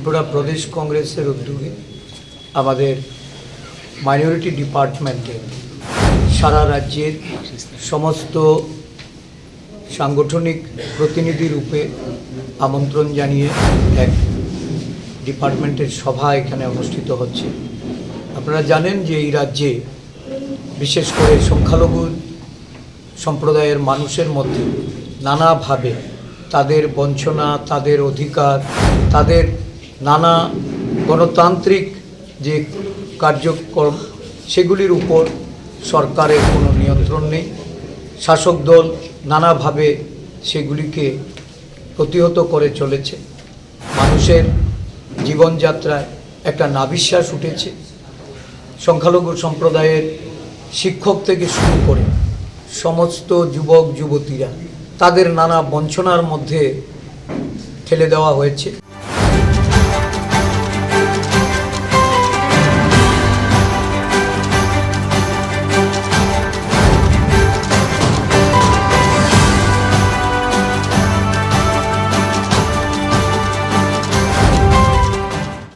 ত্রিপুরা প্রদেশ কংগ্রেসের উদ্যোগে আমাদের মাইনরিটি ডিপার্টমেন্টে সারা রাজ্যের সমস্ত সাংগঠনিক প্রতিনিধি রূপে আমন্ত্রণ জানিয়ে এক ডিপার্টমেন্টের সভা এখানে অনুষ্ঠিত হচ্ছে। আপনারা জানেন যে এই রাজ্যে বিশেষ করে সংখ্যালঘু সম্প্রদায়ের মানুষের মধ্যে নানাভাবে তাদের বঞ্চনা, তাদের অধিকার, তাদের নানা গণতান্ত্রিক যে কার্যক্রম, সেগুলির উপর সরকারের কোনো নিয়ন্ত্রণ নেই। শাসক দল নানাভাবে সেগুলিকে প্রতিহত করে চলেছে। মানুষের জীবনযাত্রায় একটা নাবিশ্বাস উঠেছে। সংখ্যালঘু সম্প্রদায়ের শিক্ষক থেকে শুরু করে সমস্ত যুবক, যুবতীরা তাদের নানা বঞ্চনার মধ্যে ঠেলে দেওয়া হয়েছে।